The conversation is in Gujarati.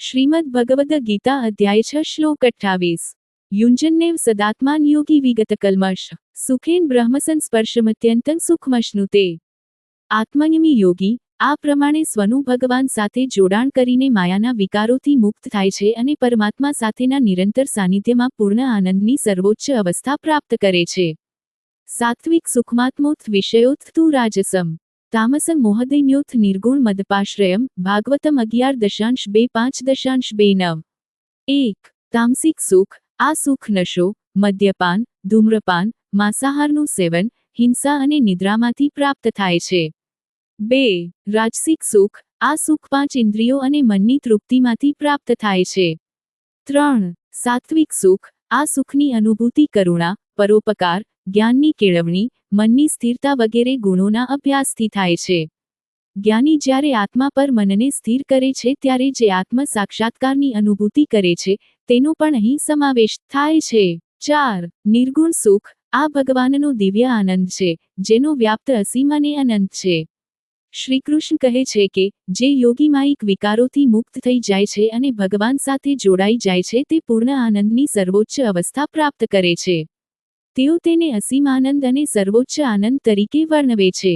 શ્રીમદ ભગવદ ગીતા અધ્યાય છ, શ્લોક અઠ્ઠાવીસ. યુંજનનેવ સદાત્માન યોગી વિગત કલ્મશ સુખેન બ્રહ્મસન સ્પર્શમત્યંતં સુખમશ્નુતે આત્મયમી યોગી, આ પ્રમાણે સ્વનું ભગવાન સાથે જોડાણ કરીને માયાના વિકારોથી મુક્ત થાય છે અને પરમાત્મા સાથેના નિરંતર સાનિધ્યમાં પૂર્ણ આનંદની સર્વોચ્ચ અવસ્થા પ્રાપ્ત કરે છે. સાત્વિક સુખમાત્મોથ વિષયોથ તું રાજસમ. તામસમ મોહદયન્યુથ નિર્ગુણ મદપાશ્રયમ ભાગવતમ અગિયાર દશાંશ બે પાંચ દશાંશ બે નવ એક તામસિક સુખ આ સુખ નશો મદ્યપાન ધૂમ્રપાન માંસાહારનું સેવન હિંસા અને નિદ્રામાંથી પ્રાપ્ત થાય છે બે રાજસિક સુખ આ સુખ પાંચ ઇન્દ્રિયો અને મનની તૃપ્તિમાંથી પ્રાપ્ત થાય છે ત્રણ સાત્વિક સુખ આ સુખની અનુભૂતિ કરુણા પરોપકાર, જ્ઞાનની કેળવણી, મનની સ્થિરતા વગેરે ગુણોના અભ્યાસથી થાય છે. જ્ઞાની જ્યારે આત્મા પર મનને સ્થિર કરે છે ત્યારે જે આત્મ સાક્ષાત્કારની અનુભૂતિ કરે છે, તેનો પણ અહીં સમાવેશ થાય છે. ચાર, નિર્ગુણ સુખ. આ ભગવાનનો દિવ્ય આનંદ છે, જેનો વ્યાપ્ત અસીમ અને અનંત છે. શ્રીકૃષ્ણ કહે છે કે, જે યોગીમાયિક વિકારોથી મુક્ત થઈ જાય છે અને ભગવાન સાથે જોડાઈ જાય છે તે પૂર્ણ આનંદની સર્વોચ્ચ અવસ્થા પ્રાપ્ત કરે છે. તેઓ તેને અસીમ આનંદ અને સર્વોચ્ચ આનંદ તરીકે વર્ણવે છે.